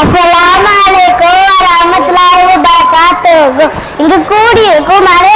அஸ்ஸலாமு அலைக்கும் வரஹ்மத்துல்லாஹி வபரகாத்துஹு இங்கு கூடியிருக்கும் அனைவருக்கும்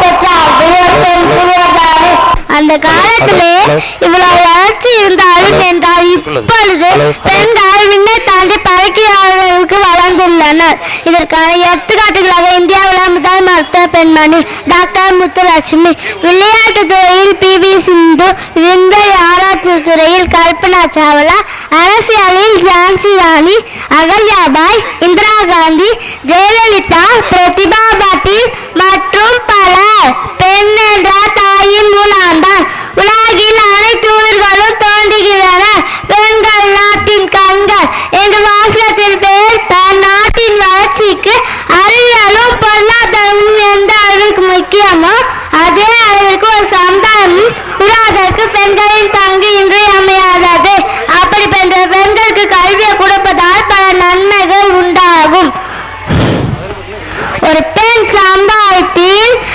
பெற்றார் புயல்தானே அந்த காலத்திலே இவ்வளவு வளர்ச்சி இருந்தாலும் என்றால் இப்பொழுது பெண்கள் விண்ணை தாண்டி அளவுக்கு வளர்ந்துள்ளனர் இதற்கான எடுத்துக்காட்டுகளாக இந்தியாவில் முதல் மருத்துவ பெண்மணி டாக்டர் முத்துலட்சுமி விளையாட்டுத் துறையில் பி வி சிந்து விண்வெளி ஆராய்ச்சி துறையில் கல்பனா சாவ்லா அரசியலில் ஜான்சி ராணி அகல்யாபாய் இந்திரா காந்தி ஜெயலலிதா பிரதிபா பாட்டீல் மற்றும் பலர் பெண் என்ற தாயின் மூலம்தான் உலகில் அனைத்து உயிர்களும் தோன்றுகின்றன. பெண்கள் நாட்டின் கண்கள் என்று வாசகத்தில் பெயர் தன். நாட்டின் வளர்ச்சிக்கு அறிவியலும் பொருளாதாரமும் எந்த அளவிற்கு முக்கியமோ அதே அளவிற்கு ஒரு சமுதாயம்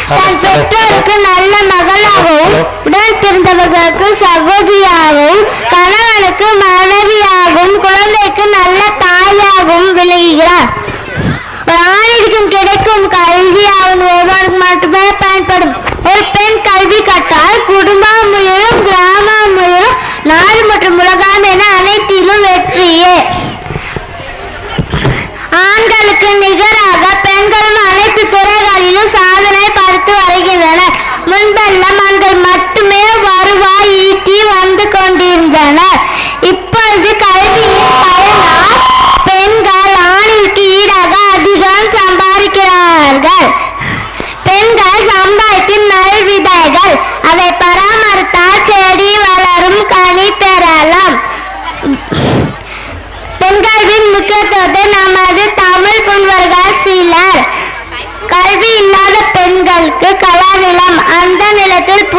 தன் பெற்றோருக்கு நல்ல மகளாகவும் உடன் பிறந்தவர்களுக்கு சகோதரியாகவும் கணவனுக்கு மனைவியாகவும் குழந்தைக்கு நல்ல தாயாகவும் விளங்குகிறார். ஒரு ஆணிற்கும் கிடைக்கும் கல்வி அவன் ஒருவருக்கு மட்டுமே பயன்படும். ஒரு பெண் கல்வி கற்றால் குடும்பம் முயலும் கிராமம் முயலும் நாடு மற்றும் உலகம் என அனைத்திலும் வெற்றியே.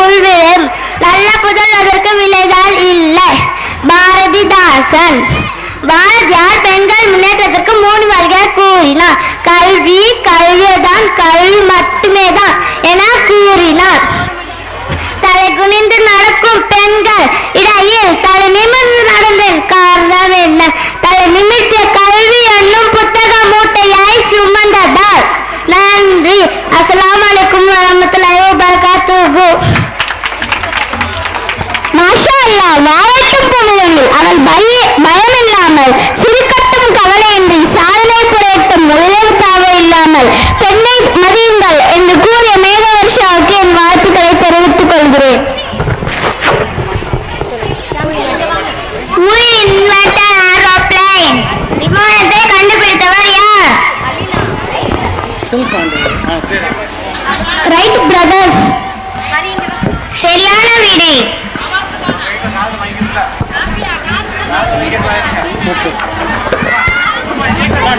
நிலத்தில் நல்ல புதல் அதற்கு விலைதான் இல்லை. பாரதிதாசன். பாரதியார் பெண்கள் முன்னேற்றத்திற்கு மூணு வரிகள் கூறினார். கல்வி கல்வியதான் கல்வி மட்டுமே தான் என கூறினார். தலை குனிந்து நடக்கும் பெண்கள் இடையில் தலை நிமிர்ந்து நடந்தேன். காரணம் என்ன? தலை நிமிர்த்திய மாஷா அல்லாஹ் வாழட்டும் புகழங்கள் அவள் பய பயமில்லாமல் சிறுகட்டும் கவலையின்றி சாதனை புரியட்டும் உயர்வு தாழ்வு இல்லாமல் பெண்ணை மதியுங்கள் என்று கூறிய மேக வருஷாவுக்கு என் வாழ்த்துக்களை தெரிவித்துக் கொள்கிறேன். விமானத்தை கண்டுபிடித்தவர் யார்?